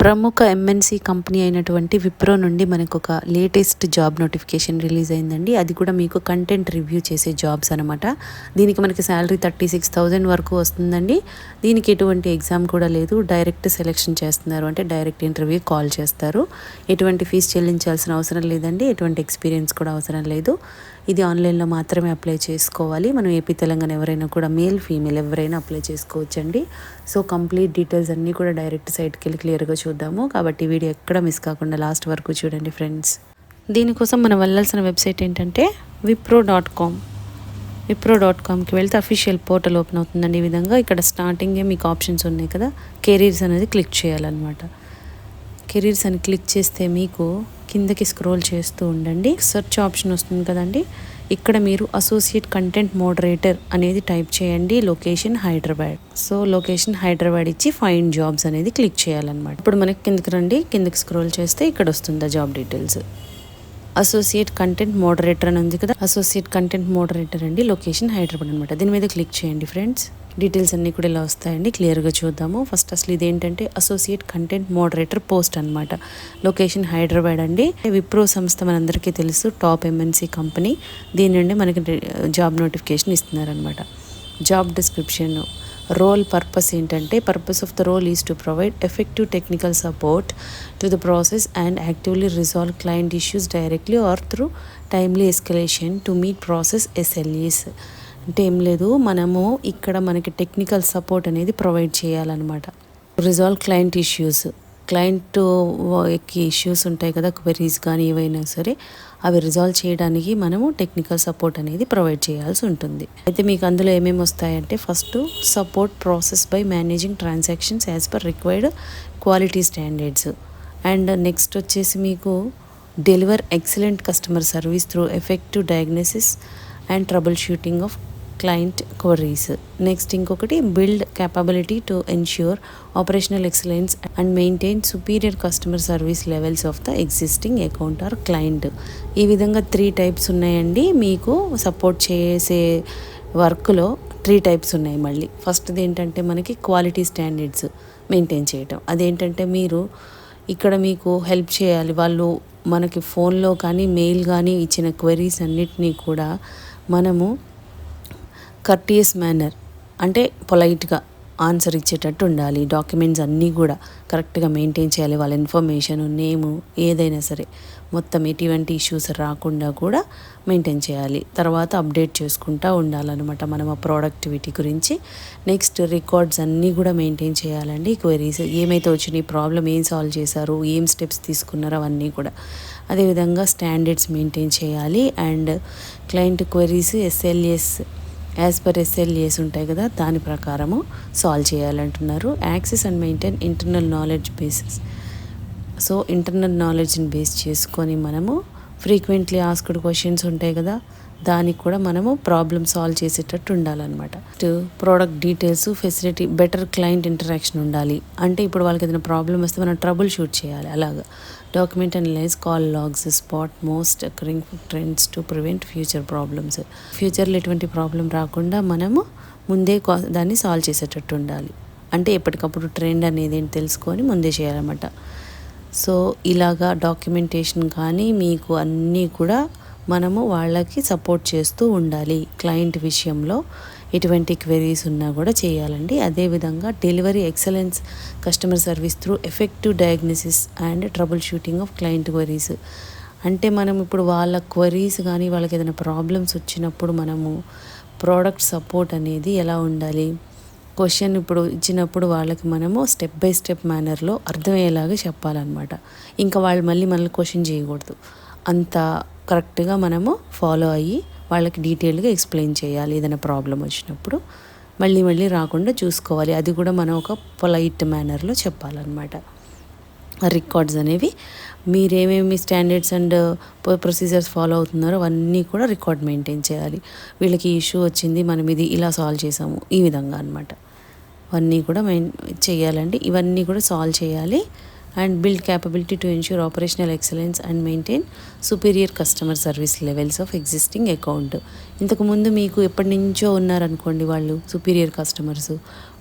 ప్రముఖ MNC company అయినటువంటి విప్రో నుండి మనకు ఒక లేటెస్ట్ జాబ్ నోటిఫికేషన్ రిలీజ్ అయిందండి. అది కూడా మీకు కంటెంట్ రివ్యూ చేసే జాబ్స్ అనమాట దీనికి మనకి శాలరీ థర్టీ సిక్స్ థౌజండ్ వరకు వస్తుందండి. దీనికి ఎటువంటి ఎగ్జామ్ కూడా లేదు. డైరెక్ట్ సెలెక్షన్ చేస్తున్నారు. అంటే డైరెక్ట్ ఇంటర్వ్యూ కాల్ చేస్తారు. ఎటువంటి ఫీజు చెల్లించాల్సిన అవసరం లేదండి. ఎటువంటి ఎక్స్పీరియన్స్ కూడా అవసరం లేదు. ఇది ఆన్లైన్లో మాత్రమే అప్లై చేసుకోవాలి. మనం ఏపీ తెలంగాణ ఎవరైనా కూడా మేల్ ఫీమేల్ ఎవరైనా అప్లై చేసుకోవచ్చండి. సో కంప్లీట్ డీటెయిల్స్ అన్నీ కూడా డైరెక్ట్ సైట్కి వెళ్ళి క్లియర్గా చూద్దాము. కాబట్టి వీడియో ఎక్కడ మిస్ కాకుండా లాస్ట్ వరకు చూడండి ఫ్రెండ్స్ దీనికోసం మనం వెళ్ళాల్సిన వెబ్సైట్ ఏంటంటే Wipro dot com Wipro dot కామ్కి వెళ్తే అఫీషియల్ పోర్టల్ ఓపెన్ అవుతుందండి ఈ విధంగా. ఇక్కడ స్టార్టింగే మీకు ఆప్షన్స్ ఉన్నాయి కదా. కెరీర్స్ అనేది క్లిక్ చేయాలన్నమాట. కెరీర్స్ అని క్లిక్ చేస్తే మీకు కిందకి స్క్రోల్ చేస్తూ ఉండండి. సెర్చ్ ఆప్షన్ వస్తుంది కదండి. ఇక్కడ మీరు అసోసియేట్ కంటెంట్ మోడరేటర్ అనేది టైప్ చేయండి location Hyderabad so location Hyderabad ఇచ్చి ఫైండ్ జాబ్స్ అనేది క్లిక్ చేయాలన్నమాట. ఇప్పుడు మనకి కిందకి రండి కిందకి స్క్రోల్ చేస్తే ఇక్కడ వస్తుంది job details associate content moderator అని ఉంది కదా అసోసియేట్ కంటెంట్ మోడరేటర్ అండి లొకేషన్ హైదరాబాద్ అనమాట దీని మీద క్లిక్ చేయండి ఫ్రెండ్స్ డీటెయిల్స్ అన్నీ కూడా ఇలా వస్తాయండి. క్లియర్గా చూద్దాము. ఫస్ట్ అసలు ఇదేంటంటే అసోసియేట్ కంటెంట్ మోడరేటర్ పోస్ట్ అనమాట లొకేషన్ హైదరాబాద్ అండి. విప్రో సంస్థ మనందరికీ తెలుసు. Top MNC company. దీని నుండి మనకి జాబ్ నోటిఫికేషన్ ఇస్తున్నారనమాట జాబ్ డిస్క్రిప్షన్ రోల్ పర్పస్ ఏంటంటే purpose of the role is to provide effective technical support to the process and actively resolve client issues directly or through timely escalation to meet process SLAs. అంటే ఏం లేదు మనము ఇక్కడ మనకి technical support అనేది provide చేయాలన్నమాట. Resolve client issues క్లయింట్కి issues ఉంటాయి కదా క్వెరీస్ కానీ ఏవైనా సరే అవి రిజాల్వ్ చేయడానికి మనము టెక్నికల్ సపోర్ట్ అనేది ప్రొవైడ్ చేయాల్సి ఉంటుంది. అయితే మీకు అందులో ఏమేమి వస్తాయంటే first support process by managing transactions as per required quality standards and next వచ్చేసి మీకు deliver excellent customer service through effective diagnosis and troubleshooting of client queries next ఇంకొకటి build capability to ensure operational excellence and maintain superior customer service levels of the existing account or client ఈ విధంగా three types ఉన్నాయండి. మీకు support చేసే వర్క్లో three types ఉన్నాయి మళ్ళీ. ఫస్ట్ది ఏంటంటే మనకి క్వాలిటీ స్టాండర్డ్స్ మెయింటైన్ చేయటం. అదేంటంటే మీరు ఇక్కడ మీకు హెల్ప్ చేయాలి. వాళ్ళు మనకి ఫోన్లో కానీ మెయిల్ కానీ ఇచ్చిన క్వెరీస్ అన్నిటినీ కూడా మనము కర్టియస్ మేనర్ అంటే పొలైట్గా ఆన్సర్ ఇచ్చేటట్టు ఉండాలి. డాక్యుమెంట్స్ అన్నీ కూడా కరెక్ట్గా మెయింటైన్ చేయాలి. వాళ్ళ ఇన్ఫర్మేషన్ నేము ఏదైనా సరే. మొత్తం ఎటువంటి ఇష్యూస్ రాకుండా కూడా మెయింటైన్ చేయాలి. తర్వాత అప్డేట్ చేసుకుంటూ ఉండాలన్నమాట మనం ఆ ప్రోడక్టివిటీ గురించి. నెక్స్ట్ రికార్డ్స్ అన్నీ కూడా మెయింటైన్ చేయాలండి. క్వెరీస్ ఏమైతే వచ్చినాయి ప్రాబ్లం ఏం సాల్వ్ చేశారు ఏం స్టెప్స్ తీసుకున్నారో అవన్నీ కూడా. అదేవిధంగా స్టాండర్డ్స్ మెయింటైన్ చేయాలి. And client queries SLAs as per SLAs ఉంటాయి కదా దాని ప్రకారము solve చేయాలంటున్నారు. Access and maintain internal knowledge bases so internal నాలెడ్జ్ని బేస్ చేసుకొని మనము ఫ్రీక్వెంట్లీ ఆస్క్డ్ క్వశ్చన్స్ ఉంటాయి కదా దానికి కూడా మనము ప్రాబ్లమ్ సాల్వ్ చేసేటట్టు ఉండాలన్నమాట. Product details facility better client interaction ఉండాలి. అంటే ఇప్పుడు వాళ్ళకి ఏదైనా ప్రాబ్లమ్ వస్తే మనం ట్రబుల్ షూట్ చేయాలి. అలాగా. Document analyse call logs spot most occurring trends to prevent future problems ఫ్యూచర్లో ఎటువంటి ప్రాబ్లం రాకుండా మనము ముందే దాన్ని సాల్వ్ చేసేటట్టు ఉండాలి. అంటే ఎప్పటికప్పుడు ట్రెండ్ అనేది ఏంటి తెలుసుకొని ముందే చేయాలన్నమాట. సో ఇలాగా డాక్యుమెంటేషన్ కానీ మీకు అన్నీ కూడా మనము వాళ్ళకి సపోర్ట్ చేస్తూ ఉండాలి క్లయింట్ విషయంలో. ఎటువంటి క్వెరీస్ ఉన్నా కూడా చేయాలండి. అదేవిధంగా delivery excellence customer service through effective diagnosis and troubleshooting of client queries. అంటే మనం ఇప్పుడు వాళ్ళ క్వరీస్ కానీ వాళ్ళకి ఏదైనా ప్రాబ్లమ్స్ వచ్చినప్పుడు మనము ప్రోడక్ట్ సపోర్ట్ అనేది ఎలా ఉండాలి? క్వశ్చన్ ఇప్పుడు ఇచ్చినప్పుడు వాళ్ళకి మనము స్టెప్ బై స్టెప్ మేనర్లో అర్థమయ్యేలాగా చెప్పాలన్నమాట. ఇంకా వాళ్ళు మళ్ళీ మనల్ని క్వశ్చన్ చేయకూడదు. అంత కరెక్ట్గా మనము ఫాలో అయ్యి వాళ్ళకి డీటెయిల్గా ఎక్స్ప్లెయిన్ చేయాలి ఏదైనా ప్రాబ్లం వచ్చినప్పుడు. మళ్ళీ మళ్ళీ రాకుండా చూసుకోవాలి. అది కూడా మనం ఒక పొలైట్ మేనర్లో చెప్పాలన్నమాట. రికార్డ్స్ అనేవి మీరేమేమి స్టాండర్డ్స్ అండ్ ప్రొసీజర్స్ ఫాలో అవుతున్నారో అవన్నీ కూడా రికార్డ్ మెయింటైన్ చేయాలి. వీళ్ళకి ఇష్యూ వచ్చింది మనం ఇది ఇలా సాల్వ్ చేసాము ఈ విధంగా అనమాట అవన్నీ కూడా మెయిన్ చేయాలండి. ఇవన్నీ కూడా సాల్వ్ చేయాలి. And build capability to ensure operational excellence and maintain superior customer service levels of existing account. ఇంతకుముందు మీకు ఎప్పటి నుంచో ఉన్నారనుకోండి వాళ్ళు సుపీరియర్ కస్టమర్స్.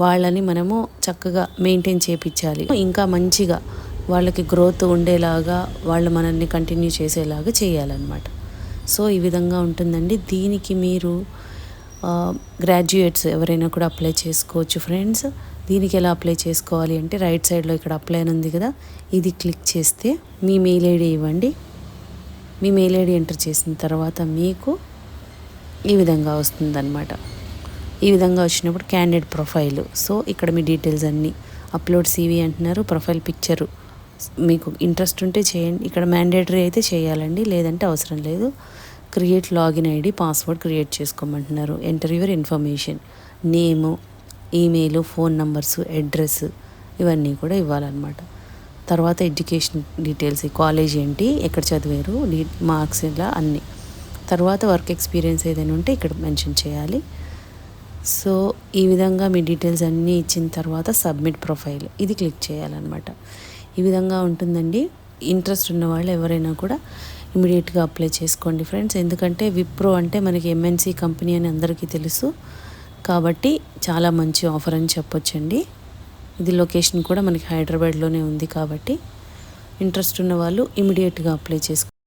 వాళ్ళని మనము చక్కగా మెయింటైన్ చేపించాలి ఇంకా మంచిగా వాళ్ళకి గ్రోత్ ఉండేలాగా వాళ్ళు మనల్ని కంటిన్యూ చేసేలాగా చేయాలన్నమాట. సో ఈ విధంగా ఉంటుందండి. దీనికి మీరు గ్రాడ్యుయేట్స్ ఎవరైనా కూడా అప్లై చేసుకోవచ్చు ఫ్రెండ్స్ దీనికి ఎలా అప్లై చేసుకోవాలి అంటే రైట్ సైడ్లో ఇక్కడ అప్లై అని ఉంది కదా ఇది క్లిక్ చేస్తే మీ మెయిల్ ఐడి ఇవ్వండి. మీ మెయిల్ ఐడి ఎంటర్ చేసిన తర్వాత మీకు ఈ విధంగా వస్తుందన్నమాట. ఈ విధంగా వచ్చినప్పుడు క్యాండిడేట్ ప్రొఫైల్ సో ఇక్కడ మీ డీటెయిల్స్ అన్నీ అప్లోడ్ సీవీ అంటున్నారు ప్రొఫైల్ పిక్చరు మీకు ఇంట్రెస్ట్ ఉంటే చేయండి. ఇక్కడ మ్యాండేటరీ అయితే చేయాలండి లేదంటే అవసరం లేదు. Create login ID password create చేసుకోమంటున్నారు. Enter your information name email phone numbers address ఇవన్నీ కూడా ఇవ్వాలన్నమాట. తర్వాత ఎడ్యుకేషన్ డీటెయిల్స్ కాలేజ్ ఏంటి ఎక్కడ చదివారు డీ మార్క్స్ ఇలా అన్నీ. తర్వాత వర్క్ ఎక్స్పీరియన్స్ ఏదైనా ఉంటే ఇక్కడ మెన్షన్ చేయాలి. సో ఈ విధంగా మీ డీటెయిల్స్ అన్నీ ఇచ్చిన తర్వాత సబ్మిట్ ప్రొఫైల్ ఇది క్లిక్ చేయాలన్నమాట. ఈ విధంగా ఉంటుందండి. ఇంట్రెస్ట్ ఉన్న వాళ్ళు ఎవరైనా కూడా ఇమీడియట్గా అప్లై చేసుకోండి ఫ్రెండ్స్. ఎందుకంటే విప్రో అంటే మనకి ఎంఎన్సీ కంపెనీ అని అందరికీ తెలుసు. కాబట్టి చాలా మంచి ఆఫర్ అని చెప్పొచ్చండి. ఇది లొకేషన్ కూడా మనకి హైదరాబాద్లోనే ఉంది కాబట్టి ఇంట్రెస్ట్ ఉన్న వాళ్ళు ఇమీడియట్గా అప్లై చేసుకో